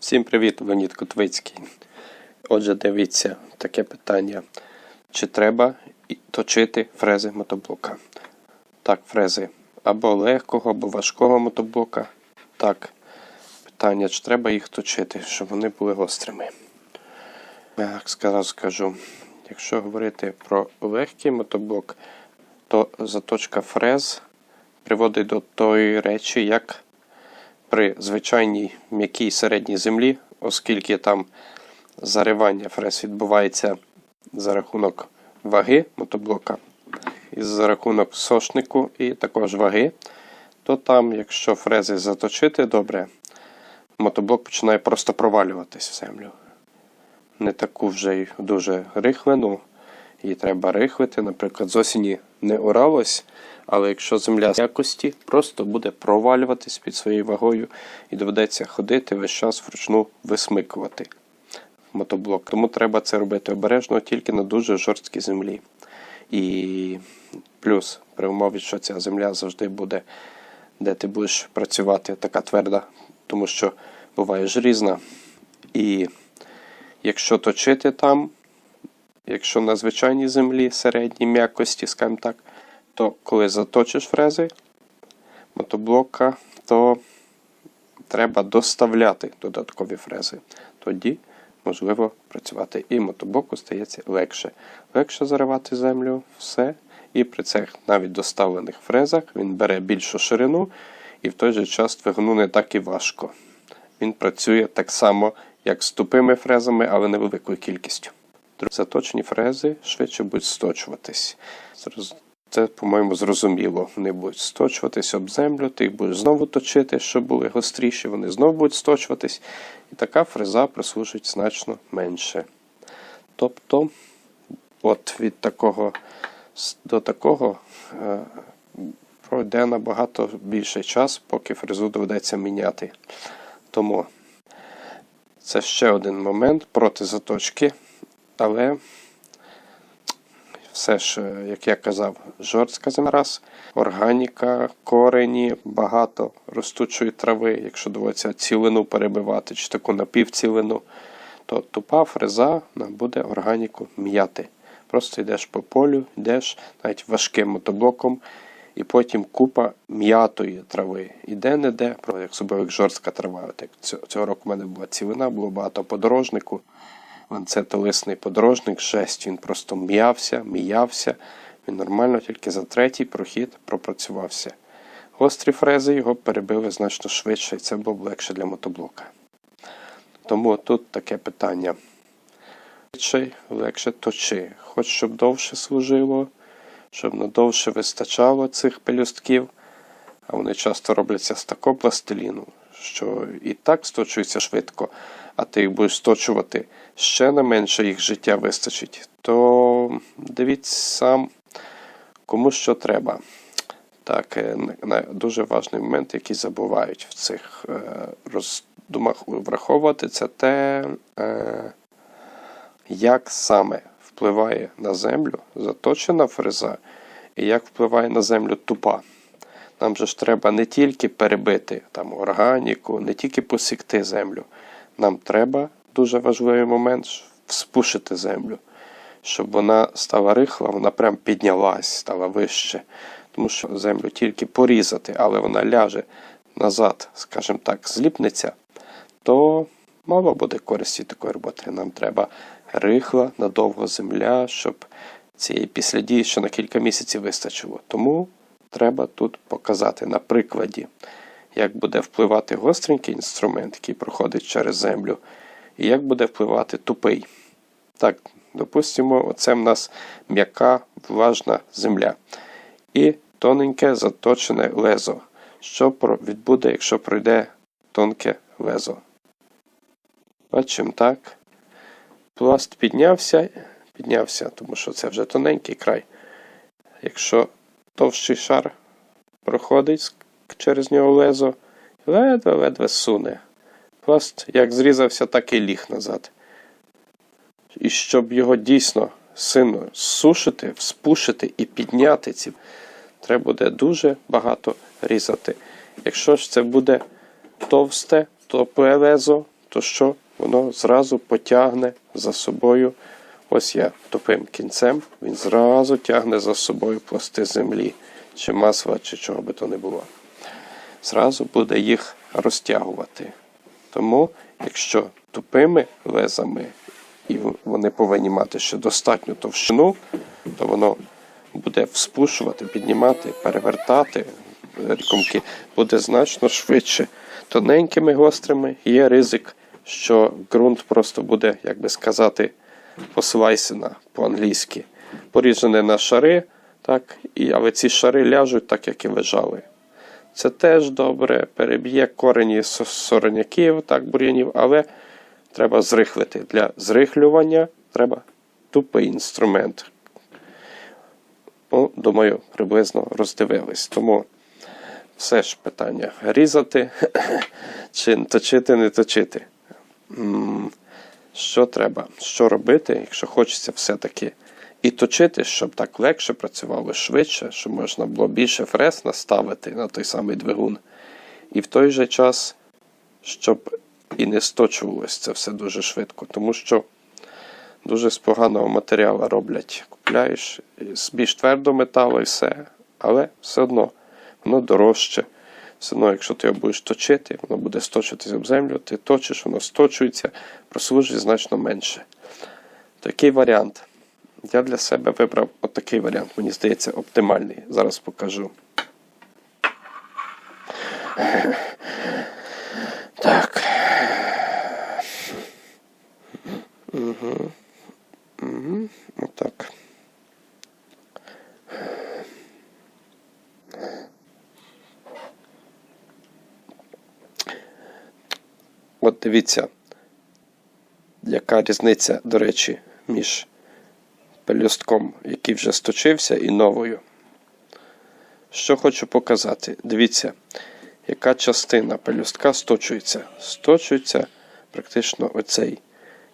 Всім привіт, Леонід Котвицький. Отже, дивіться таке питання. Чи треба точити фрези мотоблока? Так, фрези або легкого, або важкого мотоблока. Так, питання, чи треба їх точити, щоб вони були гострими. Я сказав, скажу, якщо говорити про легкий мотоблок, то заточка фрез приводить до тої речі, як при звичайній м'якій середній землі, оскільки там заривання фрез відбувається за рахунок ваги мотоблока і за рахунок сошнику і також ваги, то там, якщо фрези заточити добре, мотоблок починає просто провалюватись в землю. Не таку вже й дуже рихлену, її треба рихлити. Наприклад, з осені не оралось, але якщо земля з якості, просто буде провалюватись під своєю вагою і доведеться ходити весь час вручну висмикувати мотоблок. Тому треба це робити обережно тільки на дуже жорсткій землі. І плюс при умові, що ця земля завжди буде, де ти будеш працювати, така тверда, тому що буває ж різна. І якщо точити там, якщо на звичайній землі середній м'якості, скажімо так, то коли заточиш фрези мотоблока, то треба доставляти додаткові фрези. Тоді можливо працювати. І мотоблоку стається легше. Легше заривати землю, все. І при цих навіть доставлених фрезах він бере більшу ширину і в той же час двигуну не так і важко. Він працює так само, як з тупими фрезами, але невеликою кількістю. Заточені фрези швидше будуть сточуватись. Це, по-моєму, зрозуміло. Вони будуть сточуватись об землю, ти їх будеш знову точити, щоб були гостріші, вони знову будуть сточуватись. І така фреза прослужить значно менше. Тобто, от від такого до такого е, пройде набагато більший час, поки фрезу доведеться міняти. Тому це ще один момент проти заточки, але все ж, як я казав, жорстка земля, органіка, корені, багато ростучої трави, якщо доводиться цілину перебивати чи таку напівцілину, то тупа фреза буде органіку м'яти. Просто йдеш по полю, йдеш навіть важким мотоблоком, і потім купа м'ятої трави. І де-не-де, про- як собою як жорстка трава. От як цього року в мене була цілина, було багато подорожнику. Ланцетолисний подорожник, жесть, він просто м'явся, м'явся. Він нормально тільки за третій прохід пропрацювався. Гострі фрези його перебили значно швидше, і це було б легше для мотоблока. Тому тут таке питання. Швидше, легше точи. Хоч щоб довше служило, щоб надовше вистачало цих пелюстків, а вони часто робляться з такого пластиліну, що і так сточується швидко, а ти їх будеш сточувати ще на менше їх життя вистачить, то дивіться сам, кому що треба. Так, е, дуже важний момент, який забувають в цих е, роздумах враховувати, це те, е, як саме впливає на землю заточена фреза, і як впливає на землю тупа. Нам же ж треба не тільки перебити там, органіку, не тільки посікти землю. Нам треба дуже важливий момент вспушити землю, щоб вона стала рихла, вона прям піднялась, стала вище. Тому що землю тільки порізати, але вона ляже назад, скажімо так, зліпнеться, то мало буде користі такої роботи. Нам треба рихла, надовго земля, щоб цієї післядії ще на кілька місяців вистачило. Тому треба тут показати на прикладі, як буде впливати гостренький інструмент, який проходить через землю, і як буде впливати тупий. Так, допустимо, оце в нас м'яка влажна земля. І тоненьке заточене лезо. Що відбуде, якщо пройде тонке лезо? Бачимо так. Пласт піднявся, піднявся, тому що це вже тоненький край. Якщо товщий шар проходить через нього лезо, ледве-ледве суне. Пласт як зрізався, так і ліг назад. І щоб його дійсно сильно сушити, вспушити і підняти ці, треба буде дуже багато різати. Якщо ж це буде товсте, топе лезо, то що воно зразу потягне за собою. Ось я тупим кінцем, він зразу тягне за собою пласти землі, чи масла, чи чого би то не було. Зразу буде їх розтягувати. Тому, якщо тупими лезами, і вони повинні мати ще достатню товщину, то воно буде вспушувати, піднімати, перевертати комки буде значно швидше. Тоненькими гострими є ризик, що ґрунт просто буде, як би сказати, послайсена по-англійськи. Порізане на шари, так, і, але ці шари ляжуть так, як і лежали. Це теж добре, переб'є корені со- сорняків, так, бур'янів, але треба зрихлити. Для зрихлювання треба тупий інструмент. Ну, думаю, приблизно роздивились. Тому все ж питання різати чи точити, не точити. Що треба? Що робити, якщо хочеться все-таки і точити, щоб так легше працювало швидше, щоб можна було більше фрез наставити на той самий двигун. І в той же час, щоб і не сточувалось це все дуже швидко, тому що дуже з поганого матеріалу роблять. Купляєш з більш твердого металу і все, але все одно воно дорожче. Все одно, якщо ти його будеш точити, воно буде сточитися об землю, ти точиш, воно сточується, прослужить значно менше. Такий варіант. Я для себе вибрав отакий варіант, мені здається, оптимальний. Зараз покажу. Так. Угу. Угу. Отак. От дивіться, яка різниця, до речі, між пелюстком, який вже сточився, і новою. Що хочу показати. Дивіться, яка частина пелюстка сточується. Сточується практично оцей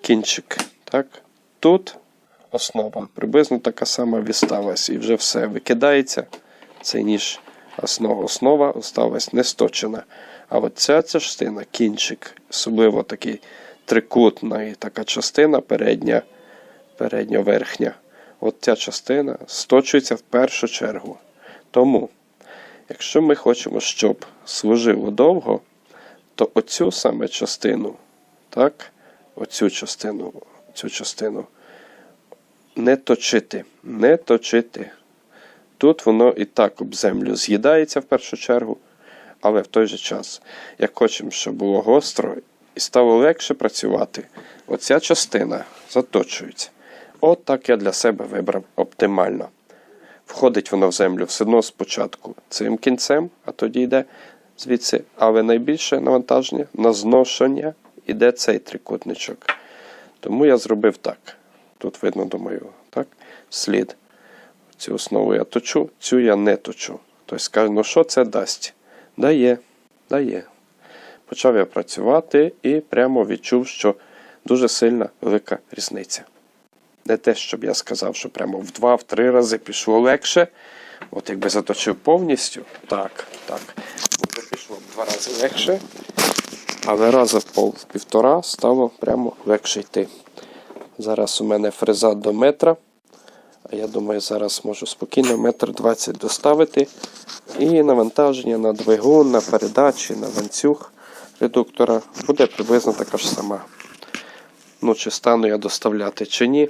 кінчик. Так? Тут основа. Приблизно така сама відсталась. І вже все викидається. Цей ніж основа, основа осталась не сточена. А от ця частина, кінчик, особливо такий трикутна і така частина передня, передня верхня. От ця частина сточується в першу чергу. Тому, якщо ми хочемо, щоб служило довго, то оцю саме частину, так, оцю частину, цю частину не точити, не точити. Тут воно і так об землю з'їдається в першу чергу, але в той же час, як хочемо, щоб було гостро і стало легше працювати, оця частина заточується. От так я для себе вибрав оптимально. Входить воно в землю все одно спочатку цим кінцем, а тоді йде звідси. Але найбільше навантаження на зношення йде цей трикутничок. Тому я зробив так. Тут видно, думаю, так, слід. Цю основу я точу, цю я не точу. Тобто скаже, ну що це дасть? Дає, дає. Почав я працювати і прямо відчув, що дуже сильна велика різниця. Не те, щоб я сказав, що прямо в два-три рази пішло легше. От якби заточив повністю, так, так, буде пішло в два рази легше, але раза в пол півтора стало прямо легше йти. Зараз у мене фреза до метра. А я думаю, зараз можу спокійно метр двадцять доставити. І навантаження на двигун, на передачі, на ланцюг редуктора буде приблизно така ж сама. Ну, чи стану я доставляти, чи ні.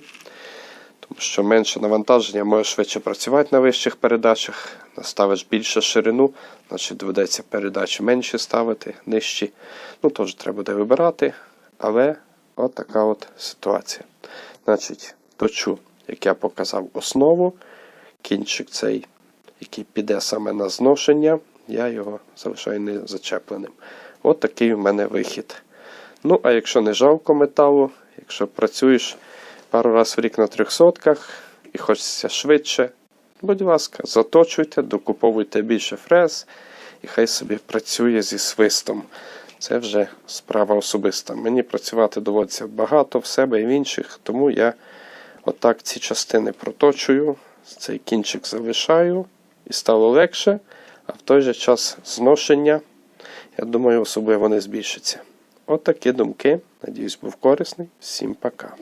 Тому що менше навантаження може швидше працювати на вищих передачах. Наставиш більше ширину, значить доведеться передачі менші ставити, нижчі. Ну, теж треба буде вибирати. Але от така от ситуація. Значить, точу, як я показав, основу. Кінчик цей, який піде саме на зношення, я його залишаю не зачепленим. От такий у мене вихід. Ну, а якщо не жалко металу, якщо працюєш пару разів в рік на трьохсотках і хочеться швидше, будь ласка, заточуйте, докуповуйте більше фрез, і хай собі працює зі свистом. Це вже справа особиста. Мені працювати доводиться багато в себе і в інших, тому я отак ці частини проточую, цей кінчик залишаю і стало легше, а в той же час зношення, я думаю, особливо не збільшиться. От думки. Надіюсь, був корисний. Всім пока.